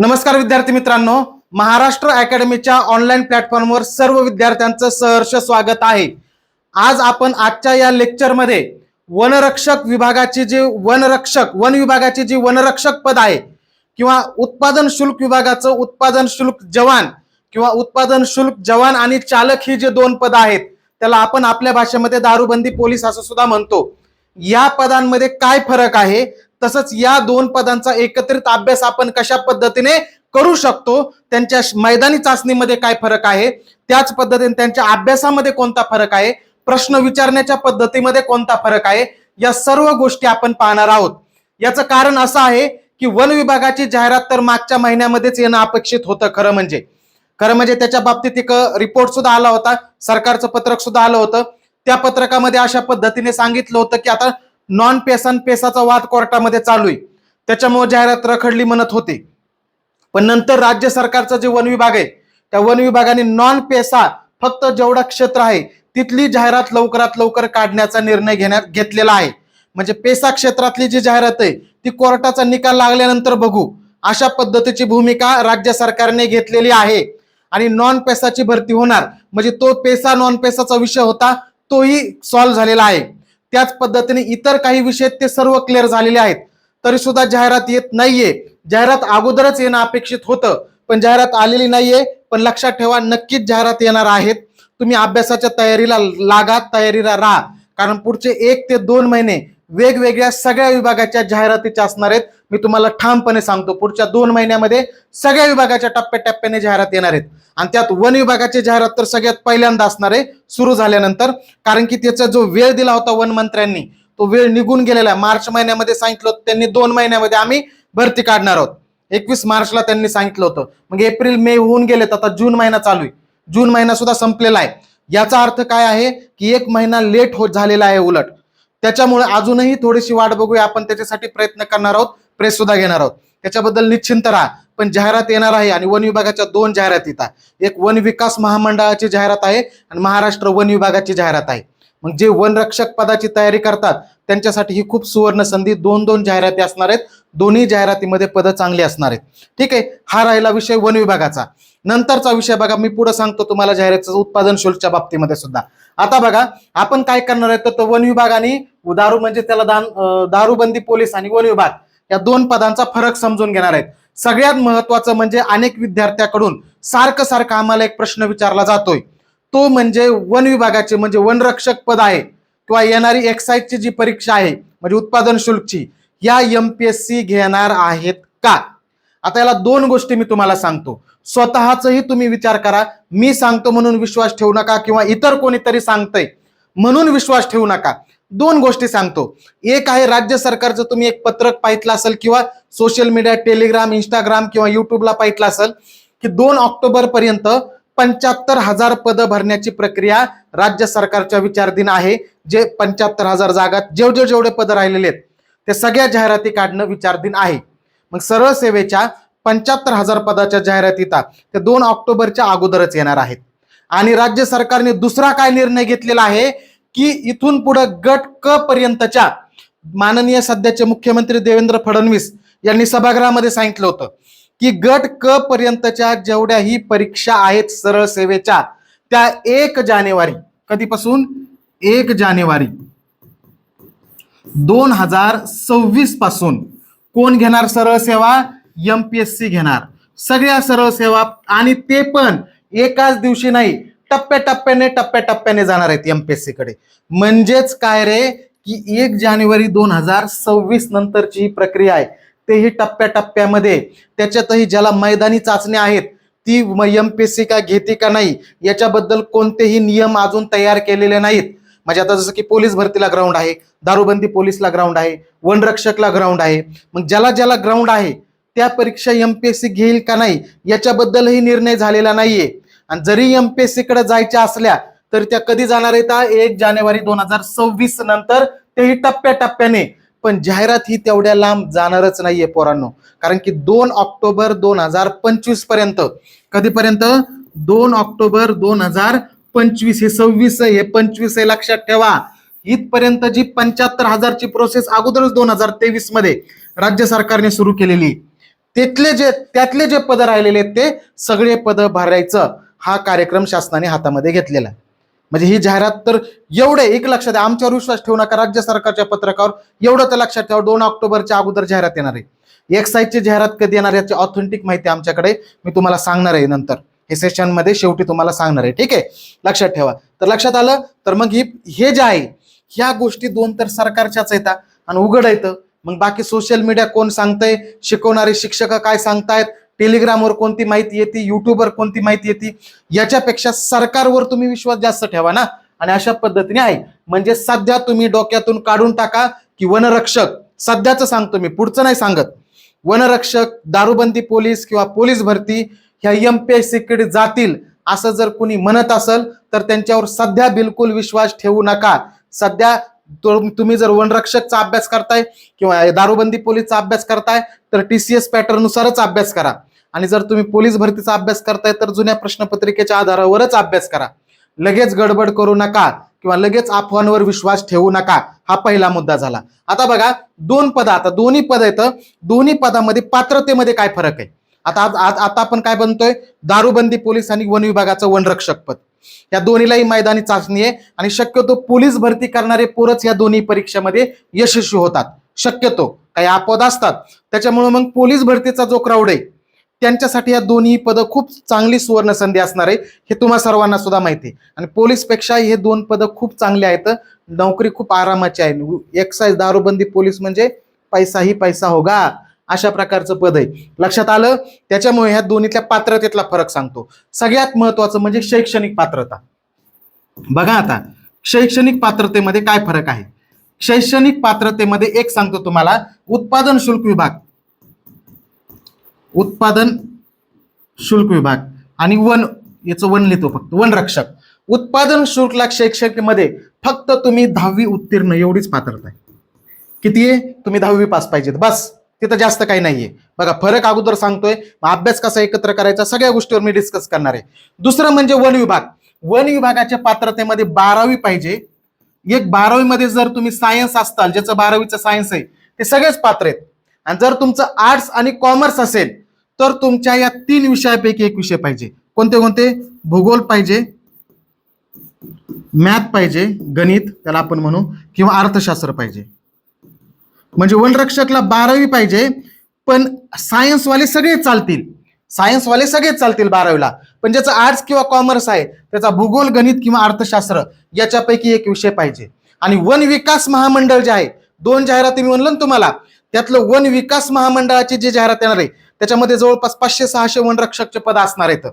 नमस्कार विद्यार्थी मित्रांनो महाराष्ट्र अकॅडमीच्या ऑनलाईन प्लॅटफॉर्मवर सर्व विद्यार्थ्यांचं सहर्ष स्वागत आहे. आज आपण आजच्या या लेक्चरमध्ये वनरक्षक विभागाची जी वनरक्षक वन विभागाची जी वनरक्षक पद आहे किंवा उत्पादन शुल्क विभागाचं उत्पादन शुल्क जवान किंवा उत्पादन शुल्क जवान आणि चालक ही जे दोन पद आहेत त्याला आपण आपल्या भाषेमध्ये दारूबंदी पोलीस असं सुद्धा म्हणतो. या पदांमध्ये काय फरक आहे? तसंच या दोन पदांचा एकत्रित अभ्यास आपण कशा पद्धतीने करू शकतो? त्यांच्या मैदानी चाचणीमध्ये काय फरक आहे? त्याच पद्धतीने त्यांच्या अभ्यासामध्ये कोणता फरक आहे? प्रश्न विचारण्याच्या पद्धतीमध्ये कोणता फरक आहे? या सर्व गोष्टी आपण पाहणार आहोत. याचं कारण असं आहे की वन विभागाची जाहिरात तर मागच्या महिन्यामध्येच येणं अपेक्षित होतं खरं म्हणजे. खरं म्हणजे त्याच्या बाबतीत एक रिपोर्ट सुद्धा आला होता सरकारचं पत्रक सुद्धा आलं होतं. त्या पत्रकामध्ये अशा पद्धतीने सांगितलं होतं की आता नॉन पेसा पेसाचा वाद कोर्टामध्ये चालू आहे त्याच्यामुळे जाहिरात रखडली म्हणत होते. पण नंतर राज्य सरकारचं जे वन विभाग आहे त्या वन विभागाने नॉन पेसा फक्त जेवढा क्षेत्र आहे तिथली जाहिरात लवकरात लवकर काढण्याचा निर्णय घेण्यात घेतलेला आहे. म्हणजे पेसा क्षेत्रातली जी जाहिरात आहे ती कोर्टाचा निकाल लागल्यानंतर बघू. अशा पद्धतीची भूमिका राज्य सरकारने घेतलेली आहे. आणि नॉन पेसाची भरती होणार. म्हणजे तो पेसा नॉन पेसाचा विषय होता तोही सॉल्व्ह झालेला आहे. त्याच पद्धतीने इतर काही विषय ते सर्व क्लिअर झालेले आहेत. तरी सुद्धा जाहिरात येत नाहीये. जाहिरात अगोदरच येणं अपेक्षित होतं पण जाहिरात आलेली नाहीये. पण लक्षात ठेवा नक्कीच जाहिरात येणार आहेत. तुम्ही अभ्यासाच्या तयारीला लागा तयारीला राहा. कारण पुढचे एक ते दोन महिने वेगवेगळ्या सगळ्या विभागाच्या जाहिरातीच्या असणार आहेत. मी तुम्हाला ठामपणे सांगतो पुढच्या दोन महिन्यामध्ये सगळ्या विभागाच्या टप्प्याटप्प्याने जाहिरात येणार आहेत. आणि त्यात वन विभागाची जाहिरात तर सगळ्यात पहिल्यांदा असणार आहे सुरू झाल्यानंतर. कारण की त्याचा जो वेळ दिला होता वन मंत्र्यांनी तो वेळ निघून गेलेला आहे. मार्च महिन्यामध्ये सांगितलं होतं त्यांनी दोन महिन्यामध्ये आम्ही भरती काढणार आहोत. एकवीस मार्चला त्यांनी सांगितलं होतं. मग एप्रिल मे होऊन गेलेत आता जून महिना चालू आहे. जून महिना सुद्धा संपलेला आहे. याचा अर्थ काय आहे की एक महिना लेट होत झालेला आहे उलट. त्याच्यामुळे अजूनही थोडीशी वाट बघूया. आपण त्याच्यासाठी प्रयत्न करणार आहोत. प्रेस सुद्धा घेणार आहोत. त्याच्याबद्दल निश्चिंत राहा. पण जाहिरात येणार आहे आणि वन विभागाच्या दोन जाहिरात येतात एक वन विकास महामंडळाची जाहिरात आहे आणि महाराष्ट्र वन विभागाची जाहिरात आहे. मग जे वनरक्षक पदाची तयारी करतात त्यांच्यासाठी ही खूप सुवर्ण संधी दोन दोन जाहिराती असणार आहेत. दोन्ही जाहिरातीमध्ये पदं चांगली असणार आहेत. ठीक आहे? हा राहिला विषय वन विभागाचा. नंतरचा विषय बघा मी पुढे सांगतो तुम्हाला जाहिरातीचं उत्पादन शुल्कच्या बाबतीमध्ये सुद्धा. आता बघा आपण काय करणार आहे? तर तो वन विभाग आणि दारू म्हणजे त्याला दान दारूबंदी पोलीस आणि वन विभाग या दोन पदांचा फरक समजून घेणार आहेत. सगळ्यात महत्वाचं म्हणजे अनेक विद्यार्थ्याकडून सारखं सारखं आम्हाला एक प्रश्न विचारला जातोय. तो म्हणजे वन विभागाचे म्हणजे वनरक्षक पद आहे. किंवा येणारी एक्साईजची जी परीक्षा आहे म्हणजे उत्पादन शुल्कची या एम पी एस सी घेणार आहेत का? आता याला दोन गोष्टी मी तुम्हाला सांगतो. स्वतःचही तुम्ही विचार करा. मी सांगतो म्हणून विश्वास ठेवू नका किंवा इतर कोणीतरी सांगतंय म्हणून विश्वास ठेवू नका. दोन गोष्टी सांगतो. एक आहे राज्य सरकारचं तुम्ही एक पत्रक पाहितलं असेल किंवा सोशल मीडिया टेलिग्राम इंस्टाग्राम किंवा युट्यूबला पाहितलं असेल की दोन ऑक्टोबर पर्यंत पंच्याहत्तर हजार पदं भरण्याची प्रक्रिया राज्य सरकारच्या विचारधीन आहे. जे पंच्याहत्तर हजार जागात जेवढे जेवढे पदं राहिलेले आहेत ते सगळ्या जाहिराती काढणं विचारधीन आहे. मग सरळ सेवेच्या पंच्याहत्तर हजार पदाच्या जाहिरातीता ते दोन ऑक्टोबरच्या अगोदरच येणार आहेत. आणि राज्य सरकारने दुसरा काय निर्णय घेतलेला आहे की इथून पुढे गट क पर्यंतच्या माननीय सध्याचे मुख्यमंत्री देवेंद्र फडणवीस यांनी सभागृहामध्ये सांगितलं होतं. की गट क पर्यंतच्या जेवढ्याही परीक्षा आहेत सरळ सेवेच्या त्या एक जानेवारी कधीपासून? एक जानेवारी. दोन हजार सव्वीसपासून. कोण घेणार सरळ सेवा? एमपीएससी घेणार. सगळ्या सरळ सेवा आणि ते पण एकाच दिवशी नाही टप्प्याटप्प्याने टप्प्याटप्प्याने जाणार आहेत एमपीएससी कडे. म्हणजेच काय रे? की एक जानेवारी दोन हजार सव्वीस नंतरची ही प्रक्रिया आहे. तेही टप्प्याटप्प्यामध्ये. त्याच्यातही ज्याला मैदानी चाचण्या आहेत ती एम पी सी का घेते का नाही याच्याबद्दल कोणतेही नियम अजून तयार केलेले नाहीत. म्हणजे आता जसं की पोलीस भरतीला ग्राउंड आहे दारूबंदी पोलीसला ग्राउंड आहे वनरक्षकला ग्राउंड आहे. मग ज्याला ज्याला ग्राउंड आहे त्या परीक्षा एम पी एस सी घेईल का नाही याच्याबद्दलही निर्णय झालेला नाहीये. आणि जरी एम पी एसकडे जायच्या असल्या तर त्या कधी जाणार आहेत? एक जानेवारी दोन हजार सव्वीस नंतर तेही टप्प्याटप्प्याने. पण जाहिरात ही तेवढ्या लांब जाणारच नाहीये पोरांनो. कारण की दोन ऑक्टोबर दोन हजार पंचवीसपर्यंत कधीपर्यंत? दोन ऑक्टोबर दोन हजार पंचवीस हे सव्वीस हे पंचवीस आहे लक्षात ठेवा. इथपर्यंत जी पंच्याहत्तर हजारची प्रोसेस अगोदरच दोन हजार तेवीसमध्ये राज्य सरकारने सुरू केलेली. तिथले जे त्यातले जे पद राहिलेले आहेत ते सगळे पद भरायचं हा कार्यक्रम शासनाने हातामध्ये घेतलेला आहे. म्हणजे ही जाहिरात तर एवढे एक लक्षात आहे आमच्यावर विश्वास ठेवू नका राज्य सरकारच्या पत्रकावर. एवढं तर लक्षात ठेवा दोन ऑक्टोबरच्या अगोदर जाहिरात येणार आहे. एक्साईजची जाहिरात कधी येणार याची ऑथेंटिक माहिती आमच्याकडे मी तुम्हाला सांगणार आहे नंतर. हे सेशनमध्ये शेवटी तुम्हाला सांगणार आहे. ठीक आहे? लक्षात ठेवा. तर लक्षात आलं? तर मग ही हे जे आहे ह्या गोष्टी दोन तर सरकारच्याच येतात आणि उघड येतं. मग बाकी सोशल मीडिया कोण सांगतंय? शिकवणारे शिक्षक काय सांगतायत? टेलिग्रामवर कोणती माहिती येते युट्यूबवर कोणती माहिती येते याच्यापेक्षा सरकारवर तुम्ही विश्वास जास्त ठेवा ना. आणि अशा पद्धतीने आहे. म्हणजे सध्या तुम्ही डोक्यातून काढून टाका की वनरक्षक सध्याचं सांगतो मी पुढचं नाही सांगत. वनरक्षक दारूबंदी पोलीस किंवा पोलीस भरती ह्या एम पी एस सीकडे जातील असं जर कुणी म्हणत असेल तर त्यांच्यावर सध्या बिलकुल विश्वास ठेवू नका. सध्या तो- तुम्ही जर वनरक्षकचा अभ्यास करताय किंवा दारूबंदी पोलीसचा अभ्यास करताय तर टी सी एस पॅटर्ननुसारच अभ्यास करा. आणि जर तुम्ही पोलीस भरतीचा अभ्यास करताय तर जुन्या प्रश्नपत्रिकेच्या आधारावरच अभ्यास करा. लगेच गडबड करू नका किंवा लगेच अफवांवर विश्वास ठेवू नका हा पहिला मुद्दा झाला. आता बघा दोन पद आता दोन्ही पद येतं दोन्ही पदामध्ये पात्रतेमध्ये काय फरक आहे? आता आज- आज- आता आपण काय बनतोय? दारूबंदी पोलीस आणि वन विभागाचं वनरक्षक पद. या दोन्हीलाही मैदानी चाचणी आहे आणि शक्यतो पोलीस भरती करणारे पोरच या दोन्ही परीक्षेमध्ये यशस्वी होतात. शक्यतो. काही अपवाद असतात. त्याच्यामुळे मग पोलीस भरतीचा जो क्राऊड आहे त्यांच्यासाठी या दोन्ही पदं खूप चांगली सुवर्ण संधी असणार आहे हे तुम्हा सर्वांना सुद्धा माहिती आहे. आणि पोलीसपेक्षा हे दोन पदं खूप चांगले आहेत. नोकरी खूप आरामाची आहे. एक्साईज दारूबंदी पोलीस म्हणजे पैसाही पैसा होगा अशा प्रकारचं पद आहे. लक्षात आलं? त्याच्यामुळे ह्या दोन्हीतल्या पात्रतेतला फरक सांगतो. सगळ्यात महत्वाचं म्हणजे शैक्षणिक पात्रता. बघा आता शैक्षणिक पात्रतेमध्ये काय फरक आहे? शैक्षणिक पात्रतेमध्ये एक सांगतो तुम्हाला उत्पादन शुल्क विभाग. उत्पादन शुल्क विभाग आणि वन याचं वन लिहितो फक्त वन रक्षक. उत्पादन शुल्कला शैक्षणिकमध्ये फक्त तुम्ही दहावी उत्तीर्ण एवढीच पात्रता आहे. किती आहे? तुम्ही दहावी पास पाहिजेत. बस तिथं जास्त काही नाहीये. बघा फरक अगोदर सांगतोय मग अभ्यास कसा एकत्र करायचा सगळ्या गोष्टीवर मी डिस्कस करणार आहे. दुसरं म्हणजे वन विभाग. वन विभागाच्या पात्रतेमध्ये बारावी पाहिजे. एक बारावीमध्ये जर तुम्ही सायन्स असताल ज्याचं बारावीचं सायन्स आहे ते सगळेच पात्र आहेत. आणि जर तुमचं आर्ट्स आणि कॉमर्स असेल तर तुमच्या या तीन विषयापैकी एक विषय पाहिजे. कोणते कोणते? भूगोल पाहिजे मॅथ पाहिजे गणित त्याला आपण म्हणू किंवा अर्थशास्त्र पाहिजे. म्हणजे वनरक्षकला बारावी पाहिजे पण सायन्सवाले सगळे चालतील. सायन्सवाले सगळेच चालतील बारावीला. पण ज्याचं आर्ट्स किंवा कॉमर्स आहे त्याचा भूगोल गणित किंवा अर्थशास्त्र याच्यापैकी एक विषय पाहिजे. आणि वन विकास महामंडळ जे आहे दोन जाहिराती मी म्हणलं ना तुम्हाला त्यातलं वन विकास महामंडळाची जी जाहिरात येणार आहे त्याच्यामध्ये जवळपास पाचशे सहाशे वनरक्षकचे पद असणार आहेत.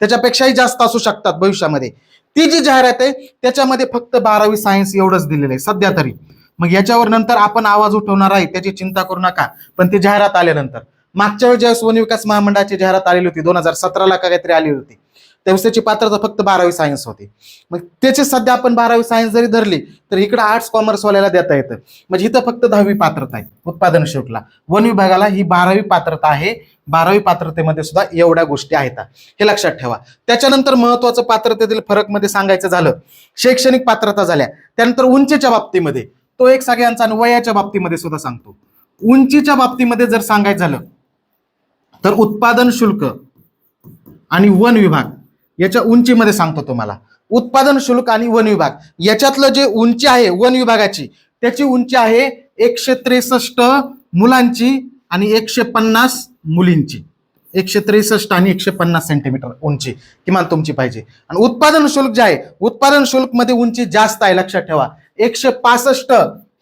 त्याच्यापेक्षाही जास्त असू शकतात भविष्यामध्ये. ती जी जाहिरात आहे त्याच्यामध्ये फक्त बारावी सायन्स एवढंच दिलेलं आहे सध्या तरी. मग याच्यावर नंतर आपण आवाज उठवणार आहे त्याची चिंता करू नका. पण ती जाहिरात आल्यानंतर. मागच्या वेळेस ज्यावेळेस वन विकास महामंडळाची जाहिरात आलेली होती दोन हजार सतराला काहीतरी आली होती. त्यावेळेस त्याची पात्रता फक्त बारावी सायन्स होती. मग त्याची सध्या आपण बारावी सायन्स जरी धरली तर इकडं आर्ट्स कॉमर्सवाल्याला देता येतं. म्हणजे इथं फक्त दहावी पात्रता आहे उत्पादन शुल्कला वन विभागाला ही बारावी पात्रता आहे. बारावी पात्रतेमध्ये सुद्धा एवढ्या गोष्टी आहेत. हे लक्षात ठेवा. त्याच्यानंतर महत्वाचं पात्रतेतील फरकमध्ये सांगायचं झालं शैक्षणिक पात्रता झाल्या. त्यानंतर उंचीच्या बाबतीमध्ये तो एक सगळ्यांचा आणि वयाच्या बाबतीमध्ये सुद्धा सांगतो. उंचीच्या बाबतीमध्ये जर सांगायचं झालं तर उत्पादन शुल्क आणि वन विभाग याच्या उंचीमध्ये सांगतो तुम्हाला. उत्पादन शुल्क आणि वन विभाग. याच्यातलं जे उंची आहे वन विभागाची त्याची उंची आहे एकशे त्रेसष्ट मुलांची आणि एकशे पन्नास मुलींची. एकशे त्रेसष्ट आणि एकशे पन्नास सेंटीमीटर उंची किमान तुमची पाहिजे. आणि उत्पादन शुल्क जे आहे उत्पादन शुल्कमध्ये उंची जास्त आहे लक्षात ठेवा. एकशे पासष्ट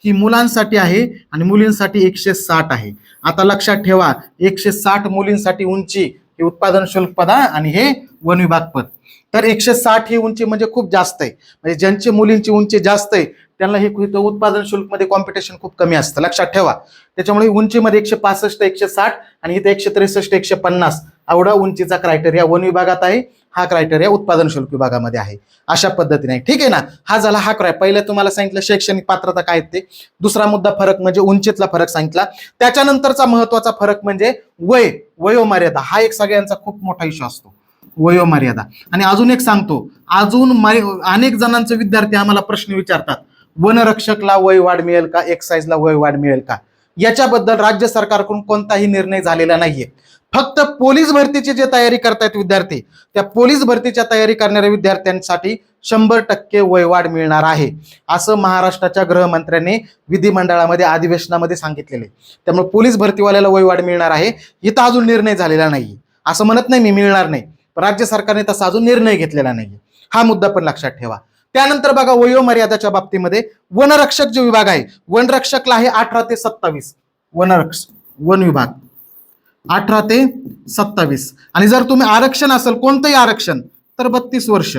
ही मुलांसाठी आहे आणि मुलींसाठी एकशे साठ आहे. आता लक्षात ठेवा एकशे साठ मुलींसाठी उंची हे उत्पादन शुल्क पद आणि हे वन विभाग पद. तर एकशे साठ ही उंची म्हणजे खूप जास्त आहे. म्हणजे ज्यांची मुलींची उंची जास्त आहे त्यांना हे उत्पादन शुल्कमध्ये कॉम्पिटिशन खूप कमी असतं. लक्षात ठेवा. त्याच्यामुळे उंचीमध्ये एकशे पासष्ट एकशे साठ आणि इथे एकशे त्रेसष्ट एकशे पन्नास एवढा उंचीचा क्रायटेरिया वन विभागात आहे. हा क्रायटेरिया उत्पादन शुल्क विभागामध्ये आहे. अशा पद्धतीने. ठीक आहे ना? हा झाला हा क्राय पहिलं तुम्हाला सांगितलं शैक्षणिक पात्रता काय आहेत ते. दुसरा मुद्दा फरक म्हणजे उंचीतला फरक सांगितला. त्याच्यानंतरचा महत्त्वाचा फरक म्हणजे वय. वयोमर्यादा. हा एक सगळ्यांचा खूप मोठा इश्यू असतो. वयोमर्यादा. आणि अजून एक सांगतो. अजून मर्य- अनेक जणांचे विद्यार्थी आम्हाला प्रश्न विचारतात. वनरक्षकला वय वाढ मिळेल का? एक्साईजला वय वाढ मिळेल का? याच्याबद्दल राज्य सरकारकडून कोणताही निर्णय झालेला नाहीये. फक्त पोलीस भरतीची जे तयारी करतायत विद्यार्थी त्या पोलीस भरतीच्या तयारी करणाऱ्या विद्यार्थ्यांसाठी शंभर टक्के वयवाढ मिळणार आहे असं महाराष्ट्राच्या गृहमंत्र्यांनी विधिमंडळामध्ये अधिवेशनामध्ये सांगितलेले त्यामुळे पोलीस भरतीवाल्याला वयवाढ मिळणार आहे. इथं अजून निर्णय झालेला नाही असं म्हणत नाही मी मिळणार नाही. पण राज्य सरकारने तसा अजून निर्णय घेतलेला नाही हा मुद्दा पण लक्षात ठेवा. त्यानंतर बघा वयोमर्यादाच्या बाबतीमध्ये वनरक्षक जो विभाग आहे वनरक्षकला आहे अठरा ते सत्तावीस. वनरक्षक वन विभाग. अठरा ते सत्तावीस. आणि जर तुम्ही आरक्षण असेल कोणतंही आरक्षण तर बत्तीस वर्ष.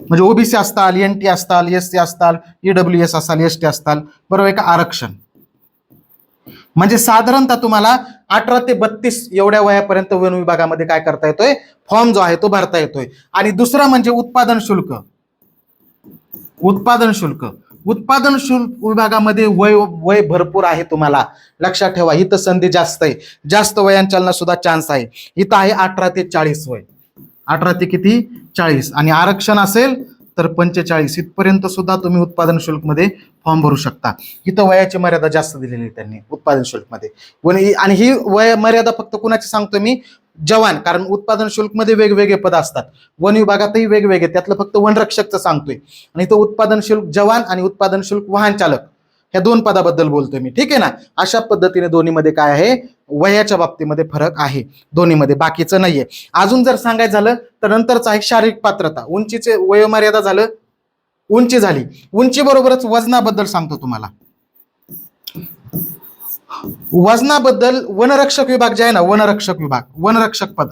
म्हणजे ओबीसी असताल एन टी असताल एस सी असताल ईडब्ल्यू एस असाल एस टी असताल बरोबर का आरक्षण. म्हणजे साधारणतः तुम्हाला अठरा ते बत्तीस एवढ्या वयापर्यंत वन विभागामध्ये काय करता येतोय? फॉर्म जो आहे तो भरता येतोय. आणि दुसरा म्हणजे उत्पादन शुल्क. उत्पादन शुल्क. उत्पादन शुल्क विभागामध्ये वय वय भरपूर आहे तुम्हाला. लक्षात ठेवा इथं संधी जास्त आहे. जास्त वयांच्याला सुद्धा चान्स आहे. इथं आहे अठरा ते चाळीस वय. अठरा ते किती? चाळीस. आणि आरक्षण असेल तर पंचेचाळीस. इथपर्यंत सुद्धा तुम्ही उत्पादन शुल्कमध्ये फॉर्म भरू शकता. इथं वयाची मर्यादा जास्त दिलेली आहे त्यांनी उत्पादन शुल्कमध्ये. वन- आणि ही वय मर्यादा फक्त कुणाची सांगतो मी? जवान कारण उत्पादन शुल्कमध्ये वेगवेगळे पद असतात. वन विभागातही वेगवेगळे त्यातलं फक्त वनरक्षकचं सांगतोय. आणि तो उत्पादन शुल्क जवान आणि उत्पादन शुल्क वाहन चालक ह्या दोन पदाबद्दल बोलतोय मी. ठीक आहे ना? अशा पद्धतीने दोन्हीमध्ये काय आहे? वयाच्या बाबतीमध्ये फरक आहे. दोन्हीमध्ये बाकीचं नाहीये. अजून जर सांगायचं झालं तर नंतरच आहे शारीरिक पात्रता. उंचीचे वयोमर्यादा झालं उंची झाली. उंची बरोबरच वजनाबद्दल सांगतो तुम्हाला. वजनाबद्दल वनरक्षक विभाग जे आहे ना वनरक्षक विभाग वनरक्षक पद.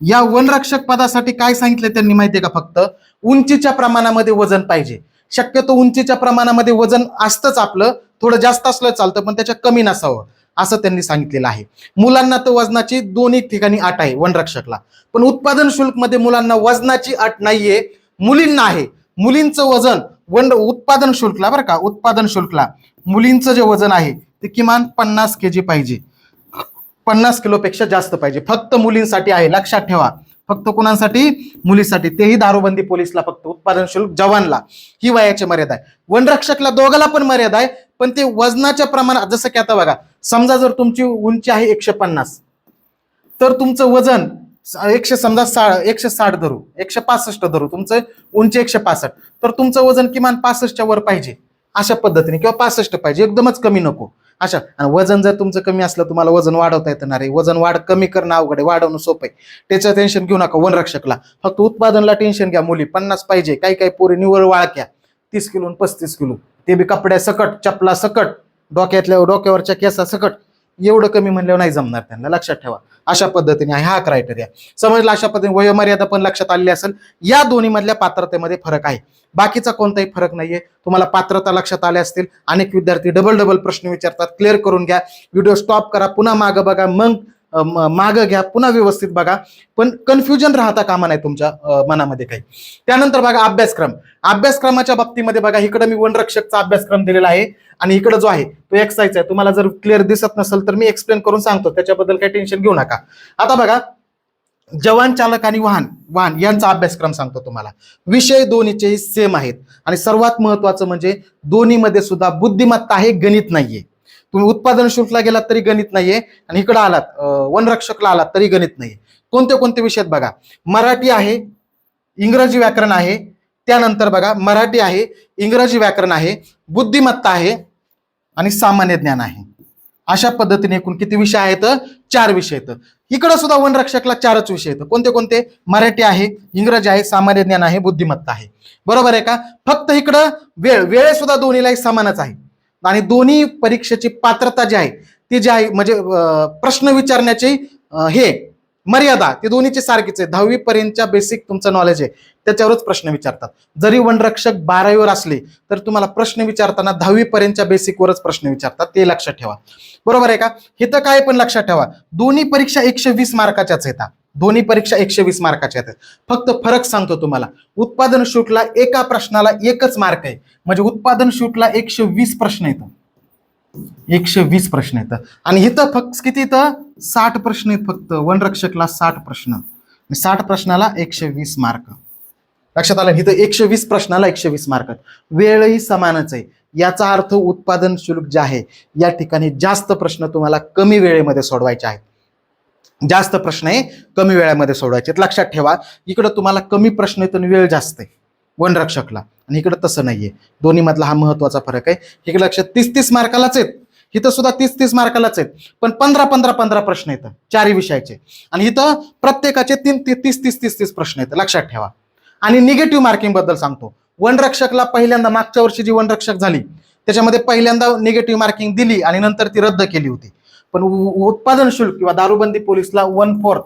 या वनरक्षक पदासाठी काय सांगितलं त्यांनी माहितीये का फक्त? उंचीच्या प्रमाणामध्ये वजन पाहिजे. शक्यतो उंचीच्या प्रमाणामध्ये वजन असतंच आपलं थोडं जास्त असलं चालतं पण त्याच्या कमी नसावं असं त्यांनी सांगितलेलं आहे. मुलांना तर वजनाची दोन्ही ठिकाणी अट आहे वनरक्षकला. पण उत्पादन शुल्कमध्ये मुलांना वजनाची अट नाहीये मुलींना आहे. मुलींचं वजन वन उत्पादन शुल्कला बरं का उत्पादन शुल्कला. मुलींचं जे वजन आहे ते किमान पन्नास के जी पाहिजे. पन्नास किलोपेक्षा जास्त पाहिजे. फक्त मुलींसाठी आहे लक्षात ठेवा. फक्त कुणासाठी? मुलीसाठी. तेही दारूबंदी पोलीसला फक्त उत्पादन शुल्क जवानला. ही वयाची मर्यादा आहे. वनरक्षकला दोघाला पण मर्यादा आहे पण ते वजनाच्या प्रमाणात जसं की आता बघा समजा जर तुमची उंची आहे एकशे पन्नास तर तुमचं वजन एकशे समजा सा एकशे साठ धरू एकशे पासष्ट धरू तुमचं उंची एकशे पासष्ट तर तुमचं वजन किमान पासष्टच्या वर पाहिजे अशा पद्धतीने किंवा पासष्ट पाहिजे एकदमच कमी नको. अशा आणि वजन जर तुमचं कमी असलं तुम्हाला वजन वाढवता येत ना वजन वाढ कमी करणं अवघड आहे वाढवणं सोपं आहे. त्याचं टेन्शन घेऊ नका वनरक्षकला. फक्त उत्पादनला टेन्शन घ्या मुली पन्नास पाहिजे. काही काही पोरी निवळ वाळक्या तीस किलो आणि पस्तीस किलो. ते बी कपड्या सकट चपला सकट. डोक्यातल्या डोक्यावरच्या केसा सकट. एवढं कमी म्हणल्यावर नाही जमणार त्यांना. लक्षात ठेवा. अशा पद्धतीने आहे. हा क्रायटेरिया समजला? अशा पद्धतीने वयोमर्यादा पण लक्षात आलेली असेल. या दोन्ही मधल्या पात्रतेमध्ये फरक आहे. बाकीचा कोणताही फरक नाहीये. तुम्हाला पात्रता लक्षात आल्या असतील. अनेक विद्यार्थी डबल डबल प्रश्न विचारतात. क्लिअर करून घ्या. व्हिडिओ स्टॉप करा. पुन्हा मागं बघा. मग मागं घ्या पुन्हा व्यवस्थित बघा. पण कन्फ्युजन राहता कामा नाही तुमच्या मनामध्ये काही. त्यानंतर बघा अभ्यासक्रम. अभ्यासक्रमाच्या बाबतीमध्ये बघा इकडे मी वनरक्षकचा अभ्यासक्रम दिलेला आहे आणि इकडे जो आहे तो एक्साईज आहे. तुम्हाला जर क्लिअर दिसत नसेल तर मी एक्सप्लेन करून सांगतो. त्याच्याबद्दल काही टेन्शन घेऊ नका. आता बघा जवान चालक आणि वाहन वाहन यांचा अभ्यासक्रम सांगतो तुम्हाला. विषय दोन्हीचेही सेम आहेत. आणि सर्वात महत्वाचं म्हणजे दोन्हीमध्ये सुद्धा बुद्धिमत्ता आहे गणित नाहीये. तुम्ही उत्पादन शुल्कला गेलात तरी गणित नाहीये आणि इकडं आलात वनरक्षकला आलात तरी गणित नाहीये. कोणते कोणते विषय आहेत बघा? मराठी आहे इंग्रजी व्याकरण आहे त्यानंतर बघा मराठी आहे इंग्रजी व्याकरण आहे बुद्धिमत्ता आहे आणि सामान्य ज्ञान आहे. अशा पद्धतीने एकूण किती विषय आहेत? चार विषय आहेत. इकडं सुद्धा वनरक्षकला चारच विषय आहेत. कोणते कोणते? मराठी आहे इंग्रजी आहे सामान्य ज्ञान आहे बुद्धिमत्ता आहे. बरोबर आहे का? फक्त इकडं वेळ वेळ सुद्धा दोन्हीला समानच आहे. आणि दोन्ही परीक्षेची पात्रता जी आहे ती जी आहे म्हणजे प्रश्न विचारण्याची हे मर्यादा ती दोन्हीची सारखीच आहे. दहावी पर्यंतच्या बेसिक तुमचं नॉलेज आहे. त्याच्यावरच प्रश्न विचारतात. जरी वनरक्षक बारावीवर असले तर तुम्हाला प्रश्न विचारताना दहावी पर्यंतच्या बेसिकवरच प्रश्न विचारतात. ते लक्षात ठेवा. बरोबर आहे का? हे तर काय पण लक्षात ठेवा. दोन्ही परीक्षा एकशे वीस मार्काच्याच येतात. दोन्ही परीक्षा एकशे वीस मार्काच्या येतात फक्त फरक सांगतो तुम्हाला. उत्पादन शूटला एका प्रश्नाला एकच मार्क आहे. म्हणजे उत्पादन शूटला एकशे वीस प्रश्न येतात एकशे वीस प्रश्न येतात आणि इथं फक्त किती इथं साठ प्रश्न आहेत फक्त. वनरक्षकला साठ प्रश्न. साठ प्रश्नाला एकशे वीस मार्क. लक्षात आलं? इथं एकशे वीस प्रश्नाला एकशे वीस मार्क वेळही समानच आहे. याचा अर्थ उत्पादन शुल्क जे आहे या ठिकाणी जास्त प्रश्न तुम्हाला कमी वेळेमध्ये सोडवायचे आहेत. जास्त प्रश्न आहे कमी वेळामध्ये सोडवायचे. आहेत. लक्षात ठेवा इकडं तुम्हाला कमी प्रश्न येतो आणि वेळ जास्त आहे वनरक्षकला. आणि इकडं तसं नाहीये. दोन्हीमधला हा महत्त्वाचा फरक आहे. इकडे लक्षात तीस तीस मार्कालाच आहेत. इथं सुद्धा तीस तीस मार्कालाच आहेत. पण पंधरा पंधरा पंधरा प्रश्न येतं चारही विषयाचे. आणि इथं प्रत्येकाचे तीन ती- तीस तीस तीस तीस प्रश्न येतं लक्षात ठेवा. आणि निगेटिव्ह मार्किंगबद्दल सांगतो. वनरक्षकला पहिल्यांदा मागच्या वर्षी जी वनरक्षक झाली त्याच्यामध्ये पहिल्यांदा निगेटिव्ह मार्किंग दिली आणि नंतर ती रद्द केली होती. पण उ- उत्पादन शुल्क किंवा दारूबंदी पोलिसला वन फोर्थ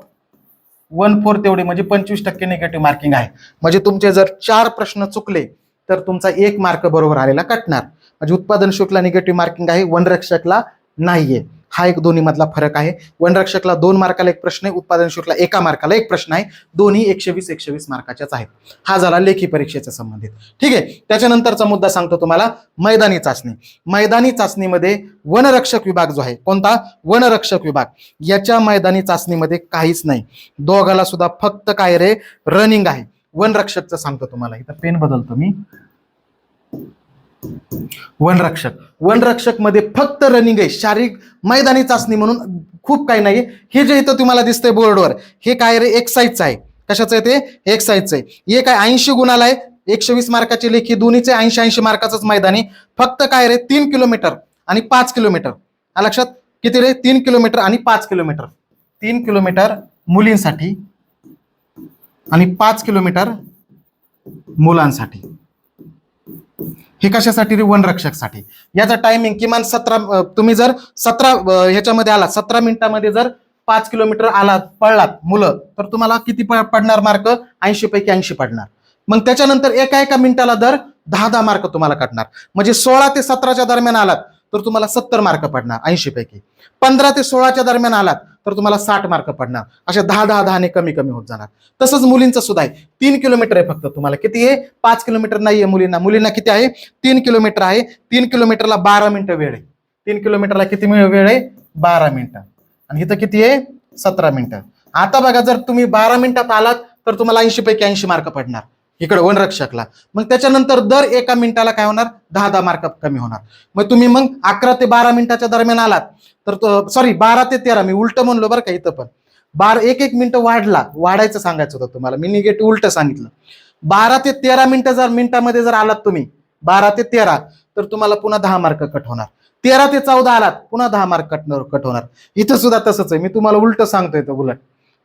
वन फोर्थ एवढे म्हणजे पंचवीस टक्के निगेटिव्ह मार्किंग आहे. म्हणजे तुमचे जर चार प्रश्न चुकले तर तुमचा एक मार्क बरोबर आलेला कटणार. म्हणजे उत्पादन शुल्कला निगेटिव्ह मार्किंग आहे वनरक्षकला नाहीये. हा एक दोन्ही मधला फरक आहे. वनरक्षकला दोन मार्काला एक प्रश्न आहे उत्पादन शुल्कला एका मार्काला एक प्रश्न आहे. दोन्ही एकशे वीस एकशे वीस मार्काच्याच आहेत. हा झाला लेखी परीक्षेच्या संबंधित. ठीक आहे? त्याच्यानंतरचा मुद्दा सांगतो तुम्हाला मैदानी चाचणी. मैदानी चाचणीमध्ये वनरक्षक विभाग जो आहे कोणता? वनरक्षक विभाग. याच्या मैदानी चाचणीमध्ये काहीच नाही. दोघाला सुद्धा फक्त काय रे? रनिंग आहे. वनरक्षकचं सांगतो तुम्हाला. इथं पेन बदलतो मी. वनरक्षक. वनरक्षकमध्ये फक्त रनिंग आहे. शारीरिक मैदानी चाचणी म्हणून खूप काही नाही हे जे इथं तुम्हाला दिसतंय बोर्डवर हे काय रे? एक्साईजचं आहे. कशाचं आहे ते? एक्साईजचं आहे. हे काय ऐंशी गुणाला आहे? एकशे वीस मार्काचे लेखी दोन्हीचे ऐंशी ऐंशी मार्काचंच मैदानी फक्त काय रे? तीन किलोमीटर आणि पाच किलोमीटर लक्षात? किती रे? तीन किलोमीटर आणि पाच किलोमीटर तीन किलोमीटर मुलींसाठी आणि पाच किलोमीटर मुलांसाठी. हे कशासाठी? रे वनरक्षकसाठी. याचा टायमिंग किमान सतरा तुम्ही जर सतरा ह्याच्यामध्ये आलात सतरा मिनिटामध्ये जर पाच किलोमीटर आलात पळलात मुलं तर तुम्हाला किती प- पडणार मार्क ऐंशी पैकी ऐंशी पडणार. मग त्याच्यानंतर एका एका मिनिटाला दर दहा दहा मार्क तुम्हाला काढणार. म्हणजे सोळा ते सतराच्या दरम्यान आलात तर तुम्हाला सत्तर मार्क पडणार ऐंशी पैकी. पंधरा ते सोळाच्या दरम्यान आलात तर तुम्हाला साठ मार्क पडणार. अशा दहा दहा दहाने कमी कमी होत जाणार. तसंच मुलींचं सुद्धा आहे. तीन किलोमीटर आहे फक्त तुम्हाला. किती आहे? पाच किलोमीटर नाहीये मुलींना. मुलींना किती आहे? तीन किलोमीटर आहे. तीन किलोमीटरला बारा मिनिटं वेळ आहे. तीन किलोमीटरला किती वेळ आहे? बारा मिनिटं. आणि इथं किती आहे? सतरा मिनिटं. आता बघा जर तुम्ही बारा मिनिटात आलात तर तुम्हाला ऐंशी पैकी ऐंशी मार्क पडणार. इकडे वनरक्षकला. मग त्याच्यानंतर दर एका मिनिटाला काय होणार? दहा दहा मार्क कमी होणार. मग तुम्ही मग अकरा ते बारा मिनिटाच्या दरम्यान आलात. तर सॉरी बारा ते तेरा मी उलट म्हणलो बरं का इथं पण. बार एक एक मिनिटं वाढला. वाढायचं सांगायचं होतं तुम्हाला. मी निगेटिव्ह उलट सांगितलं. बारा ते तेरा मिनिटं जर मिनिटामध्ये जर आलात तुम्ही बारा ते तेरा तर तुम्हाला पुन्हा दहा मार्क कट होणार. तेरा ते चौदा आलात पुन्हा दहा मार्क कट कट होणार. इथं सुद्धा तसंच आहे. मी तुम्हाला उलट सांगतोय तो उलट.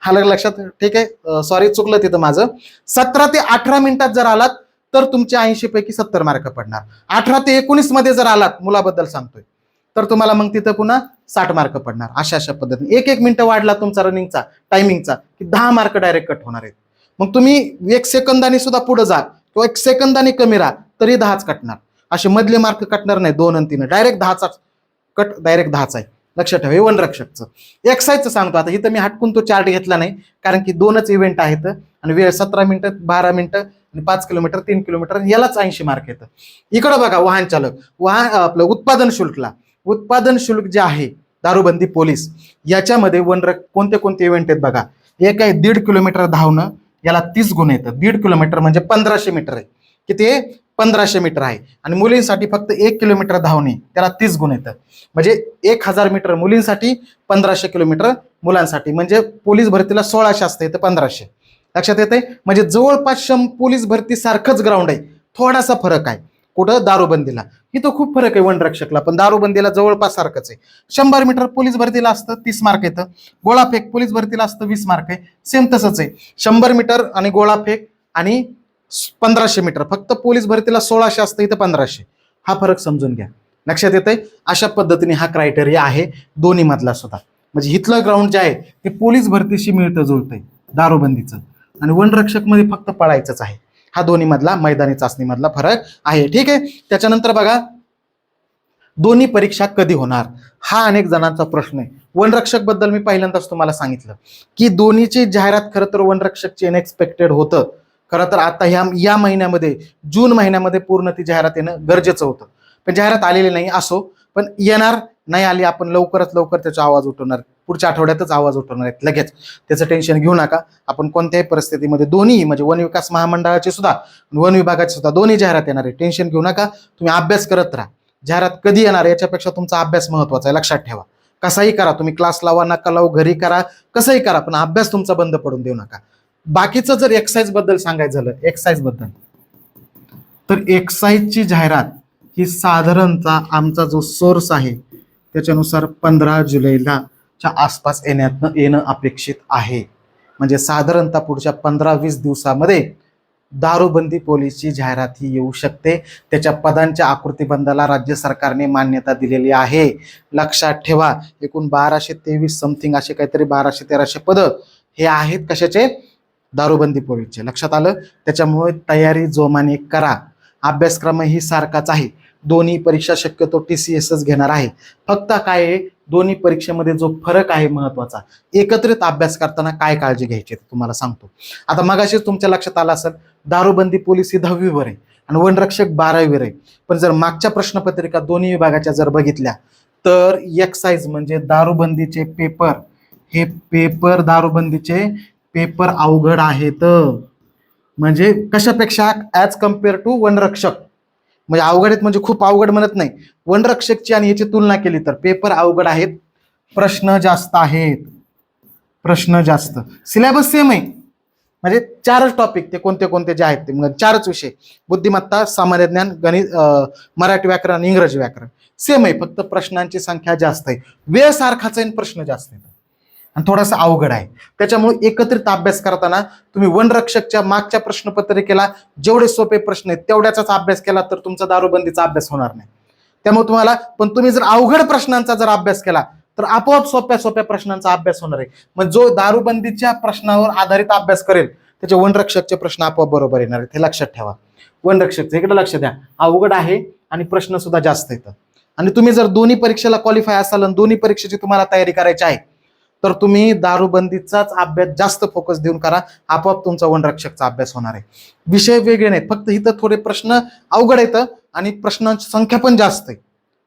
हा लक्षात ठीक आहे? सॉरी चुकलं तिथं माझं. सतरा ते अठरा मिनिटात जर आलात तर तुमचे ऐंशी पैकी सत्तर मार्क पडणार. अठरा ते एकोणीसमध्ये जर आलात मुलाबद्दल सांगतोय तर तुम्हाला मग तिथं पुन्हा साठ मार्क पडणार. अशा अशा पद्धतीने. एक एक मिनिटं वाढला तुमचा रनिंगचा टायमिंगचा की दहा मार्क डायरेक्ट कट होणार आहेत. मग तुम्ही एक सेकंदाने सुद्धा पुढे जा किंवा एक सेकंदाने कमी राहा तरी दहाच कटणार. असे मधले मार्क कटणार नाही दोन आणि तीन. डायरेक्ट दहाचा कट डायरेक्ट दहाचा आहे. लक्षात ठेवा हे वनरक्षकचं एक्साईजचं सांगतो आता इथं मी हटकून तो चार्ट घेतला नाही कारण की दोनच इव्हेंट आहेत आणि वेळ सतरा मिनिटं बारा मिनिटं आणि पाच किलोमीटर तीन किलोमीटर यालाच ऐंशी मार्क येतं. इकडं बघा वाहन चालक. वाहन आपलं उत्पादन शुल्कला. उत्पादन शुल्क जे आहे दारूबंदी पोलीस याच्यामध्ये वनर कोणते कोणते इव्हेंट आहेत बघा. एक आहे दीड किलोमीटर धावणं याला तीस गुण येतं. दीड किलोमीटर म्हणजे पंधराशे मीटर आहे. किती? पंधराशे मीटर आहे. आणि मुलींसाठी फक्त एक किलोमीटर धावणे त्याला तीस गुण येतं. म्हणजे एक हजार मीटर मुलींसाठी पंधराशे किलोमीटर मुलांसाठी. म्हणजे पोलीस भरतीला सोळाशे असतं इथं पंधराशे. लक्षात येते म्हणजे जवळपास शं पोलीस भरती सारखंच ग्राउंड आहे. थोडासा फरक आहे. कुठं? दारूबंदीला. इथं खूप फरक आहे वनरक्षकला पण दारूबंदीला जवळपास सारखंच आहे. शंभर मीटर पोलीस भरतीला असतं तीस मार्क येतं. गोळाफेक पोलीस भरतीला असतं वीस मार्क आहे. सेम तसंच आहे. शंभर मीटर आणि गोळाफेक आणि पंधराशे मीटर. फक्त पोलीस भरतीला सोळाशे असतं इथं पंधराशे. हा फरक समजून घ्या. लक्षात येतंय? अशा पद्धतीने हा क्रायटेरिया आहे दोन्ही मधला सुद्धा. म्हणजे इथलं ग्राउंड जे आहे ते पोलीस भरतीशी मिळतं जुळतंय दारूबंदीचं. आणि वनरक्षकमध्ये फक्त पळायचंच आहे. हा दोन्ही मधला मैदानी चाचणीमधला फरक आहे. ठीक आहे? त्याच्यानंतर बघा दोन्ही परीक्षा कधी होणार? हा अनेक जणांचा प्रश्न आहे. वनरक्षकबद्दल मी पहिल्यांदाच तुम्हाला सांगितलं की दोन्हीची जाहिरात खरं तर वनरक्षकची अनएक्सपेक्टेड होतं. खरं तर आता ह्या या महिन्यामध्ये जून महिन्यामध्ये पूर्ण ती जाहिरात येणं गरजेचं होतं. पण जाहिरात आलेली नाही असो. पण येणार नाही आली आपण लवकरात लवकर त्याचा आवाज उठवणार. पुढच्या आठवड्यातच आवाज उठवणार आहेत लगेच. त्याचं टेन्शन घेऊ नका. आपण कोणत्याही परिस्थितीमध्ये दोन्ही म्हणजे वन विकास महामंडळाचे सुद्धा वन विभागाचे सुद्धा दोन्ही जाहिरात येणार आहे टेन्शन घेऊ नका. तुम्ही अभ्यास करत राहा. जाहिरात कधी येणार याच्यापेक्षा तुमचा अभ्यास महत्त्वाचा आहे लक्षात ठेवा. कसाही करा तुम्ही क्लास लावा नका लावू घरी करा कसंही करा पण अभ्यास तुमचा बंद पडून देऊ नका. बाकीचं जर एक्साईजबद्दल सांगायचं झालं एक्साईजबद्दल. तर एक्साईजची जाहिरात ही साधारणतः आमचा जो सोर्स आहे त्याच्यानुसार पंधरा जुलैला च्या आसपास येण्यात येणं अपेक्षित आहे. म्हणजे साधारणतः पुढच्या पंधरा वीस दिवसामध्ये दारूबंदी पोलिसची जाहिरात ही येऊ शकते. त्याच्या पदांच्या आकृतीबंधाला राज्य सरकारने मान्यता दिलेली आहे. लक्षात ठेवा एकूण बाराशे तेवीस समथिंग असे काहीतरी बाराशे तेराशे पदं हे आहेत कशाचे? दारूबंदी पोळीचे लक्षात आलं? त्याच्यामुळे तयारी जोमाने करा. अभ्यासक्रमही सारखाच आहे. दोन्ही परीक्षा शक्यतो टी सी एसच घेणार आहे. फक्त काय आहे? दोन्ही परीक्षेमध्ये जो फरक आहे महत्त्वाचा एकत्रित अभ्यास करताना काय काळजी घ्यायची ते तुम्हाला सांगतो. आता मगाशीच तुमच्या लक्षात आलं असेल दारूबंदी पोलीस ही दहावीवर आहे आणि वनरक्षक बारावीवर आहे. पण जर मागच्या प्रश्नपत्रिका दोन्ही विभागाच्या जर बघितल्या तर एक्साईज म्हणजे दारूबंदीचे पेपर हे पेपर दारूबंदीचे पेपर अवघड आहेत. म्हणजे कशापेक्षा ॲज कंपेअर टू वनरक्षक म्हणजे अवघड आहेत म्हणजे खूप अवघड म्हणत नाही. वनरक्षकची आणि याची तुलना केली तर पेपर अवघड आहेत प्रश्न जास्त आहेत. प्रश्न जास्त. सिलेबस सेम आहे. म्हणजे चारच टॉपिक ते कोणते कोणते जे आहेत ते. मग चारच विषय. बुद्धिमत्ता सामान्य ज्ञान गणित मराठी व्याकरण इंग्रजी व्याकरण. सेम आहे फक्त प्रश्नांची संख्या जास्त आहे. वेळ सारखाच आहे आणि प्रश्न जास्त आहेत. आणि थोडासा अवघड आहे. त्याच्यामुळे एकत्रित अभ्यास करताना तुम्ही वनरक्षकच्या मागच्या प्रश्नपत्रिकेला जेवढे सोपे प्रश्न आहेत तेवढ्याचाच अभ्यास केला तर तुमचा दारूबंदीचा अभ्यास होणार नाही. त्यामुळे तुम्हाला पण तुम्ही जर अवघड प्रश्नांचा जर अभ्यास केला तर आपोआप सोप्या सोप्या प्रश्नांचा अभ्यास होणार आहे. मग जो दारूबंदीच्या प्रश्नावर आधारित अभ्यास करेल त्याचे वनरक्षकचे प्रश्न आपोआप बरोबर येणार आहेत. हे लक्षात ठेवा. वनरक्षकचे इकडे लक्ष द्या. अवघड आहे आणि प्रश्न सुद्धा जास्त येतात. आणि तुम्ही जर दोन्ही परीक्षेला क्वालिफाय असाल आणि दोन्ही परीक्षेची तुम्हाला तयारी करायची आहे तर तुम्ही दारूबंदीचाच अभ्यास जास्त फोकस देऊन करा. आपोआप तुमचा वनरक्षकचा अभ्यास होणार आहे. विषय वेगळे नाहीत. फक्त इथं थोडे प्रश्न अवघड येतं आणि प्रश्नांची संख्या पण जास्त आहे.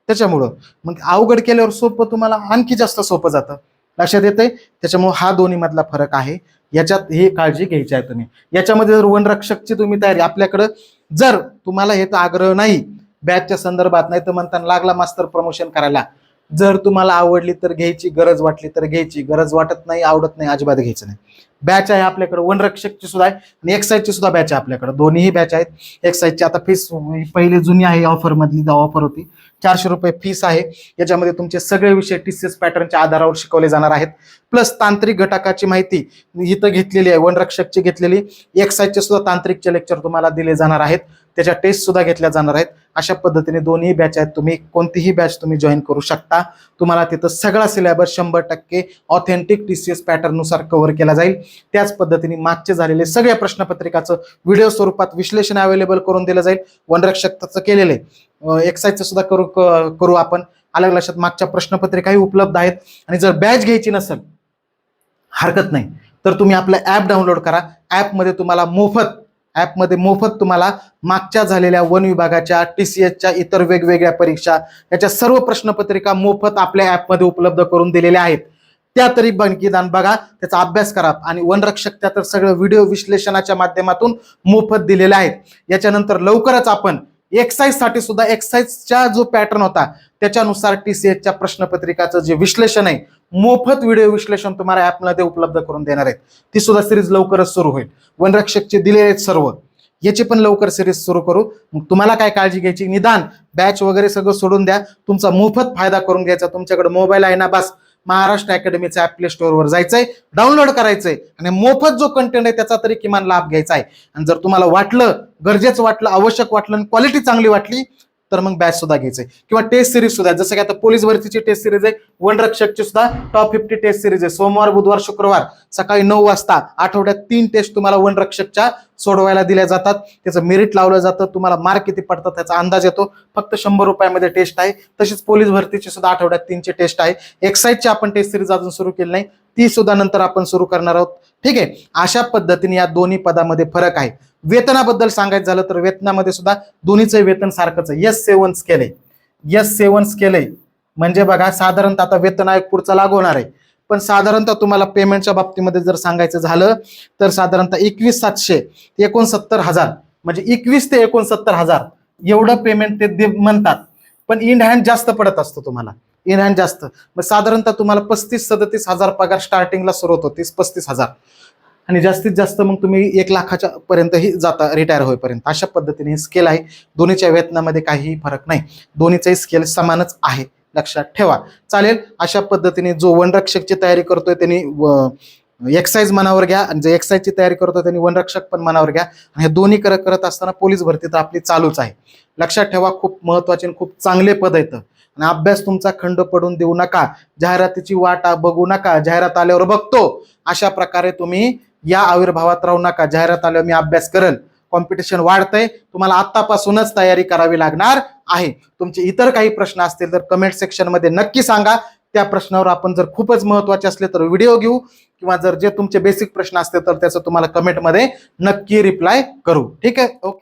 त्याच्यामुळं. मग अवघड केल्यावर सोपं तुम्हाला आणखी जास्त सोपं जातं. लक्षात येते त्याच्यामुळे हा दोन्ही मधला फरक आहे. याच्यात ही काळजी घ्यायची आहे तुम्ही. याच्यामध्ये जर वनरक्षकची तुम्ही तयारी आपल्याकडं जर तुम्हाला हे तर आग्रह नाही बॅचच्या संदर्भात. नाही तर म्हणताना लागला मास्तर प्रमोशन करायला. जर तुम्हाला आवडली तर घ्यायची गरज वाटली तर घ्यायची. गरज वाटत नाही आवडत नाही अजिबात घ्यायचं नाही. बॅच आहे आपल्याकडे. वनरक्षकची सुद्धा आहे आणि एक्साईजची सुद्धा बॅच आहे आपल्याकडे. दोन्हीही बॅच आहेत. एक्साईजची आता फीस पहिली जुनी आहे ऑफरमधली ऑफर होती चारशे रुपये फीस आहे. याच्यामध्ये तुमचे सगळे विषय टी सी एस पॅटर्नच्या आधारावर शिकवले जाणार आहेत. प्लस तांत्रिक घटकाची माहिती इथं घेतलेली आहे. वनरक्षकची घेतलेली. एक्साईजचे सुद्धा तांत्रिकचे लेक्चर तुम्हाला दिले जाणार आहेत. त्याच्या टेस्ट सुद्धा घेतल्या जाणार आहेत. अशा पद्धतीने दोन्ही बॅच आहेत तुम्ही. कोणतीही बॅच तुम्ही जॉईन करू शकता. तुम्हाला तिथं सगळा सिलेबस शंभर टक्के ऑथेंटिक टी सी एस पॅटर्ननुसार कव्हर केला जाईल. त्याच पद्धतीने मागचे झालेले सगळ्या प्रश्नपत्रिकाचं व्हिडिओ स्वरूपात विश्लेषण अवेलेबल करून दिलं जाईल. वनरक्षकताचं केलेलं आहे. एक्साईजचं सुद्धा करू क- करू आपण. अलग लक्षात मागच्या प्रश्नपत्रिकाही उपलब्ध आहेत. आणि जर बॅच घ्यायची नसेल हरकत नाही. तर तुम्ही आपलं ॲप डाउनलोड करा. ॲपमध्ये तुम्हाला मोफत ॲपमध्ये मोफत तुम्हाला मागच्या झालेल्या वन विभागाच्या टी सी एसच्या इतर वेगवेगळ्या परीक्षा याच्या सर्व प्रश्नपत्रिका मोफत आपल्या ॲपमध्ये उपलब्ध करून दिलेल्या आहेत. त्या तरी बनकीदान बघा त्याचा अभ्यास करा आणि वनरक्षक त्या तर सगळं व्हिडिओ विश्लेषणाच्या माध्यमातून मोफत दिलेल्या आहेत. याच्यानंतर लवकरच आपण एक्साईजसाठी सुद्धा एक्साईजचा जो पॅटर्न होता त्याच्यानुसार टी सी एसच्या प्रश्नपत्रिकाचं जे विश्लेषण आहे मोफत व्हिडिओ विश्लेषण तुम्हाला ॲपमध्ये उपलब्ध करून देणार आहेत. ती सुद्धा सिरीज लवकरच सुरू होईल. वनरक्षकचे दिलेले आहेत सर्व. याची पण लवकर सिरीज सुरू करू. मग तुम्हाला काय काळजी घ्यायची? निदान बॅच वगैरे सगळं सोडून द्या. तुमचा मोफत फायदा करून घ्यायचा. तुमच्याकडे मोबाईल आहे ना बस. महाराष्ट्र अकॅडमीचा ॲप प्ले स्टोअरवर जायचंय डाउनलोड करायचंय आणि मोफत जो कंटेंट आहे त्याचा तरी किमान लाभ घ्यायचा आहे. आणि जर तुम्हाला वाटलं गरजेचं वाटलं आवश्यक वाटलं आणि क्वालिटी चांगली वाटली तर मग बॅच सुद्धा घ्यायचंय. किंवा टेस्ट सिरीज सुद्धा जसं की आता पोलीस भरतीची टेस्ट सिरीज आहे वनरक्षकची सुद्धा टॉप फिफ्टी टेस्ट सिरीज आहे. सोमवार बुधवार शुक्रवार सकाळी नऊ वाजता आठवड्यात तीन टेस्ट तुम्हाला वनरक्षकच्या सोडवायला दिल्या जातात. त्याचं मेरिट लावलं जातं. तुम्हाला मार्क किती पडतात त्याचा अंदाज येतो. फक्त शंभर रुपयामध्ये टेस्ट आहे. तशीच पोलीस भरतीची सुद्धा आठवड्यात तीनची टेस्ट आहे. एक्साईजची आपण टेस्ट सिरीज अजून सुरू केली नाही. ती सुद्धा नंतर आपण सुरू करणार आहोत. ठीक आहे? अशा पद्धतीने या दोन्ही पदामध्ये फरक आहे. वेतनाबद्दल सांगायचं झालं तर वेतनामध्ये सुद्धा दोन्हीचं वेतन सारखंच आहे. यस सेवन स्केल आहे. यस सेवन स्केल आहे. म्हणजे बघा साधारणतः आता वेतन आयोग पुढचा लागू होणार आहे. पण साधारणतः तुम्हाला पेमेंटच्या बाबतीमध्ये जर सांगायचं झालं तर साधारणतः एकवीस सातशे ते एकोणसत्तर हजार म्हणजे एकवीस ते एकोणसत्तर हजार एवढं पेमेंट ते दे- म्हणतात. पण इन हँड जास्त पडत असतो तुम्हाला. इन हँड जास्त. मग साधारणतः तुम्हाला पस्तीस सदतीस हजार पगार स्टार्टिंगला सुरू होतो तीस पस्तीस हजार. आणि जास्तीत जास्त मग तुम्ही एक लाखाच्या पर्यंतही जाता रिटायर होईपर्यंत. अशा पद्धतीने हे स्केल आहे. दोन्हीच्या वेतनामध्ये काहीही फरक नाही. दोन्हीचाही स्केल समानच आहे. लक्षात ठेवा. चालेल? अशा पद्धतीने जो वनरक्षकची तयारी करतोय त्यांनी एक्साईज मनावर घ्या आणि जे एक्साईजची तयारी करतोय त्यांनी वनरक्षक पण मनावर घ्या. आणि हे दोन्ही करत करत असताना पोलीस भरती तर आपली चालूच आहे. लक्षात ठेवा खूप महत्त्वाचे आणि खूप चांगले पद येतं आणि अभ्यास तुमचा खंड पडून देऊ नका. जाहिरातीची वाटा बघू नका. जाहिरात आल्यावर बघतो. अशा प्रकारे तुम्ही या आविर्भावात राहू नका. जाहिरात आल्यावर मी अभ्यास करेल. कॉम्पिटिशन वाढतंय. तुम्हाला आत्तापासूनच तयारी करावी लागणार आहे. तुमचे इतर काही प्रश्न असतील तर कमेंट सेक्शनमध्ये नक्की सांगा. त्या प्रश्नावर आपण जर खूपच महत्त्वाचे असले तर व्हिडिओ घेऊ. किंवा जर जे तुमचे बेसिक प्रश्न असतील तर त्याचं तुम्हाला कमेंटमध्ये नक्की रिप्लाय करू. ठीक आहे? ओके